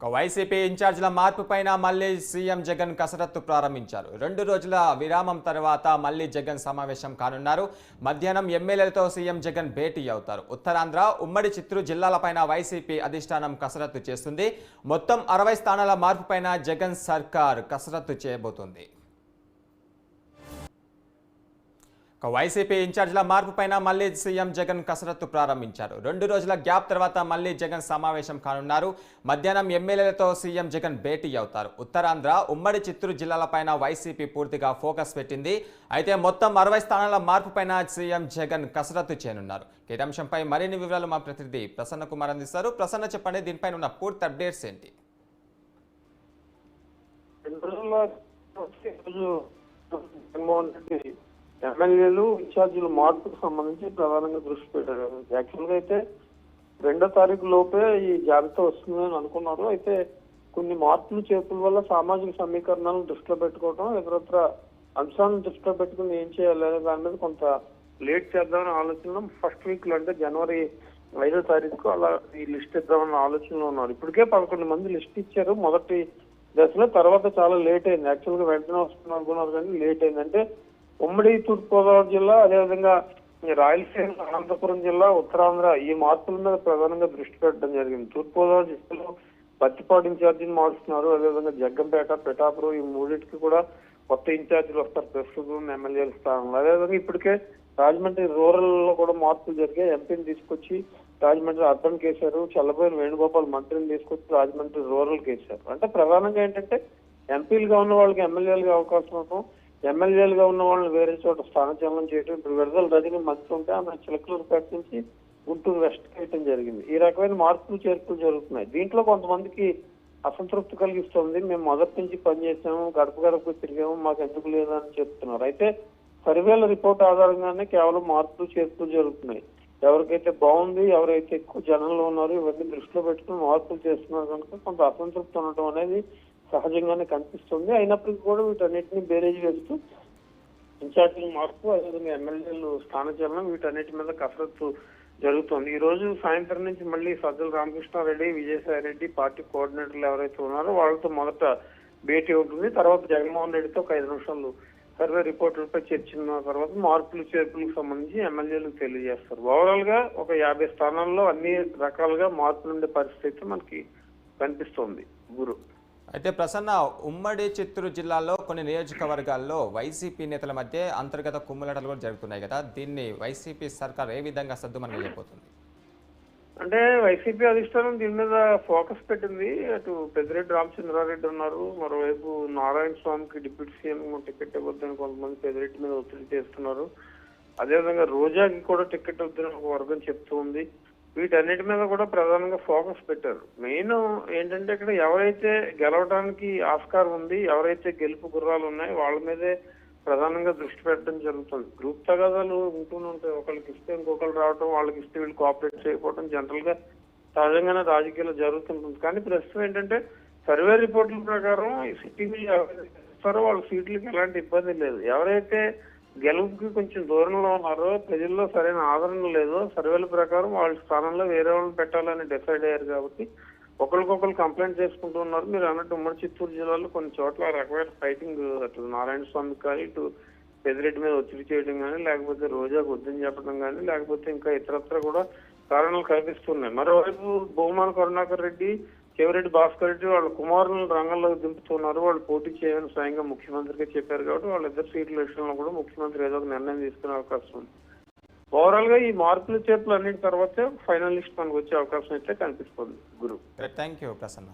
ఒక వైసీపీ ఇన్ఛార్జీల మార్పు పైన మళ్ళీ సీఎం జగన్ కసరత్తు ప్రారంభించారు. రెండు రోజుల విరామం తర్వాత మళ్ళీ జగన్ సమావేశం కానున్నారు. మధ్యాహ్నం ఎమ్మెల్యేలతో సీఎం జగన్ భేటీ అవుతారు. ఉత్తరాంధ్ర ఉమ్మడి చిత్తూరు జిల్లాలపైన వైసీపీ అధిష్టానం కసరత్తు చేస్తుంది. మొత్తం అరవై స్థానాల మార్పుపైన జగన్ సర్కార్ కసరత్తు చేయబోతుంది. ఒక వైసీపీ ఇన్ఛార్జ్ల మార్పు పైన మళ్ళీ సీఎం జగన్ కసరత్తు ప్రారంభించారు. రెండు రోజుల గ్యాప్ తర్వాత మళ్ళీ జగన్ సమావేశం కానున్నారు. మధ్యాహ్నం ఎమ్మెల్యేలతో సీఎం జగన్ భేటీ అవుతారు. ఉత్తరాంధ్ర ఉమ్మడి చిత్తూరు జిల్లాలపైన వైసీపీ పూర్తిగా ఫోకస్ పెట్టింది. అయితే మొత్తం అరవై స్థానాల మార్పు పైన సీఎం జగన్ కసరత్తు చేయనున్నారు. ఈ అంశంపై మరిన్ని వివరాలు మా ప్రతినిధి ప్రసన్న కుమార్ అందిస్తారు. ప్రసన్న చెప్పండి దీనిపైన ఉన్న పూర్తి అప్డేట్స్ ఏంటి? జగన్మోహన్ రెడ్డి ఎమ్మెల్యేలు ఇన్ఛార్జీలు మార్పుకు సంబంధించి ప్రధానంగా దృష్టి పెట్టారు. యాక్చువల్గా అయితే రెండో తారీఖు లోపే ఈ జాబితా వస్తుందని అనుకున్నారు. అయితే కొన్ని మార్పులు చేర్పుల వల్ల సామాజిక సమీకరణాలను దృష్టిలో పెట్టుకోవడం ఇతరత్ర అంశాలను దృష్టిలో పెట్టుకుని ఏం చేయాలి అనే దాని మీద కొంత లేట్ చేద్దామని ఆలోచన ఫస్ట్ వీక్లో అంటే జనవరి ఐదో తారీఖు అలా ఈ లిస్ట్ ఇద్దామన్న ఆలోచనలో ఉన్నారు. ఇప్పటికే పదకొండు మంది లిస్ట్ ఇచ్చారు. మొదటి దశలో తర్వాత చాలా లేట్ అయింది. యాక్చువల్గా వెంటనే వస్తున్నారు అనుకున్నారు కానీ లేట్ అయింది. అంటే ఉమ్మడి తూర్పుగోదావరి జిల్లా అదేవిధంగా ఈ రాయలసీమ అనంతపురం జిల్లా ఉత్తరాంధ్ర ఈ మార్పుల మీద ప్రధానంగా దృష్టి పెట్టడం జరిగింది. తూర్పుగోదావరి జిల్లాలో పత్తిపాడు ఇన్ఛార్జిని మారుస్తున్నారు. అదేవిధంగా జగ్గంపేట పిఠాపురం ఈ మూడింటికి కూడా కొత్త ఇన్ఛార్జీలు వస్తారు. ప్రస్తుతం ఎమ్మెల్యేల స్థానంలో. అదేవిధంగా ఇప్పటికే రాజమండ్రి రూరల్లో కూడా మార్పులు జరిగాయి. ఎంపీని తీసుకొచ్చి రాజమండ్రి అర్బన్ కేసారు చల్లబోయిన వేణుగోపాల్ మంత్రిని తీసుకొచ్చి రాజమండ్రి రూరల్ కేసారు. అంటే ప్రధానంగా ఏంటంటే ఎంపీలుగా ఉన్న వాళ్ళకి ఎమ్మెల్యేలుగా అవకాశం ఇవ్వడం ఎమ్మెల్యేలుగా ఉన్న వాళ్ళని వేరే చోట స్థానచలనం చేయడం ఇప్పుడు విడుదల రజని మంత్రి ఉంటే ఆమె చిలకలూరుపేట నుంచి గుంటూరు వెస్ట్ చేయటం జరిగింది. ఈ రకమైన మార్పులు చేర్పులు జరుగుతున్నాయి. దీంట్లో కొంతమందికి అసంతృప్తి కలిగిస్తుంది. మేము మొదటి నుంచి పనిచేసాము గడప గడపకు తిరిగాము మాకు ఎందుకు లేదని చెప్తున్నారు. అయితే సర్వేల రిపోర్ట్ ఆధారంగానే కేవలం మార్పులు చేర్పులు జరుగుతున్నాయి. ఎవరికైతే బాగుంది ఎవరైతే ఎక్కువ జనంలో ఉన్నారో ఇవన్నీ దృష్టిలో పెట్టుకుని మార్పులు చేస్తున్నారు కనుక కొంత అసంతృప్తి ఉండటం అనేది సహజంగానే కనిపిస్తుంది. అయినప్పటికీ కూడా వీటన్నిటిని బేరేజ్ వేస్తూ ఇన్ఛార్జీల మార్పు అదేవిధంగా ఎమ్మెల్యేలు స్థానచలనం వీటన్నిటి మీద కసరత్తు జరుగుతుంది. ఈ రోజు సాయంత్రం నుంచి మళ్ళీ సజ్జల రామకృష్ణారెడ్డి విజయసాయి రెడ్డి పార్టీ కోఆర్డినేటర్లు ఎవరైతే ఉన్నారో వాళ్ళతో మొదట భేటీ ఉంటుంది. తర్వాత జగన్మోహన్ రెడ్డితో ఒక ఐదు నిమిషాలు సర్వే రిపోర్టులపై చర్చిన తర్వాత మార్పులు చేర్పులకు సంబంధించి ఎమ్మెల్యేలకు తెలియజేస్తారు. ఓవరాల్గా ఒక యాభై స్థానాల్లో అన్ని రకాలుగా మార్పులు ఉండే పరిస్థితి మనకి కనిపిస్తోంది. గురు అయితే ప్రసన్న ఉమ్మడి చిత్తూరు జిల్లాలో కొన్ని నియోజకవర్గాల్లో వైసీపీ నేతల మధ్య అంతర్గత కుమ్ములాటలు కూడా జరుగుతున్నాయి కదా. దీన్ని వైసీపీ సర్కార్ ఏ విధంగా సర్దుమని చెప్పబోతుంది అంటే వైసీపీ అధిష్టానం దీని మీద ఫోకస్ పెట్టింది. అటు పెద్దిరెడ్డి రామచంద్రారెడ్డి ఉన్నారు. మరోవైపు నారాయణ స్వామికి డిప్యూటీ సీఎం టికెట్ ఇవ్వద్దని కొంతమంది పెద్దిరెడ్డి మీద ఒత్తిడి చేస్తున్నారు. అదేవిధంగా రోజాకి కూడా టికెట్ వద్దని ఒక వర్గం చెప్తూ ఉంది. వీటన్నిటి మీద కూడా ప్రధానంగా ఫోకస్ పెట్టారు. మెయిన్ ఏంటంటే ఇక్కడ ఎవరైతే గెలవడానికి ఆస్కారం ఉంది ఎవరైతే గెలుపు గుర్రాలు ఉన్నాయో వాళ్ళ మీదే ప్రధానంగా దృష్టి పెట్టడం జరుగుతుంది. గ్రూప్ తగాదాలు ఉంటూనే ఉంటాయి. ఒకళ్ళకి ఇస్తే ఇంకొకరు రావటం వాళ్ళకి ఇస్తే వీళ్ళు కోఆపరేట్ చేయకపోవడం జనరల్గా సహజంగానే రాజకీయాలు జరుగుతుంటుంది. కానీ ప్రస్తుతం ఏంటంటే సర్వే రిపోర్టుల ప్రకారం ఈ సిట్టింగ్ ఎవరైతే వాళ్ళు వాళ్ళ సీట్లకి ఎలాంటి ఇబ్బంది లేదు. ఎవరైతే గెలుపుకి కొంచెం దూరంలో ఉన్నారో. ప్రజల్లో సరైన ఆదరణ లేదో. సర్వేల ప్రకారం వాళ్ళ స్థానంలో వేరే వాళ్ళని పెట్టాలని డిసైడ్ అయ్యారు కాబట్టి ఒకరికొకరు కంప్లైంట్ చేసుకుంటూ ఉన్నారు. మీరు అన్నట్టు ఉమ్మడి చిత్తూరు జిల్లాలో కొన్ని చోట్ల రకమైన ఫైటింగ్ అటు నారాయణ స్వామి కానీ ఇటు పెదిరెడ్డి మీద ఒత్తిడి చేయడం కానీ లేకపోతే రోజాకు వద్దని చెప్పడం కానీ లేకపోతే ఇంకా ఇతరత్ర కూడా కారణాలు కనిపిస్తున్నాయి మరోవైపు బహుమాన కరుణాకర్ రెడ్డి చెవిరెడ్డి భాస్కర్ రెడ్డి వాళ్ళ కుమారులను రంగంలోకి దింపుతున్నారు. వాళ్ళు పోటీ చేయని స్వయంగా ముఖ్యమంత్రికి చెప్పారు కాబట్టి వాళ్ళిద్దరు సీట్ల విషయంలో కూడా ముఖ్యమంత్రి ఏదో ఒక నిర్ణయం తీసుకునే అవకాశం ఉంది. ఓవరాల్గా ఈ మార్పులు చేతులు అన్నిటి తర్వాత ఫైనల్ లిస్ట్ మనకు వచ్చే అవకాశం అయితే కనిపిస్తుంది. గురు. Thank you Prasanna.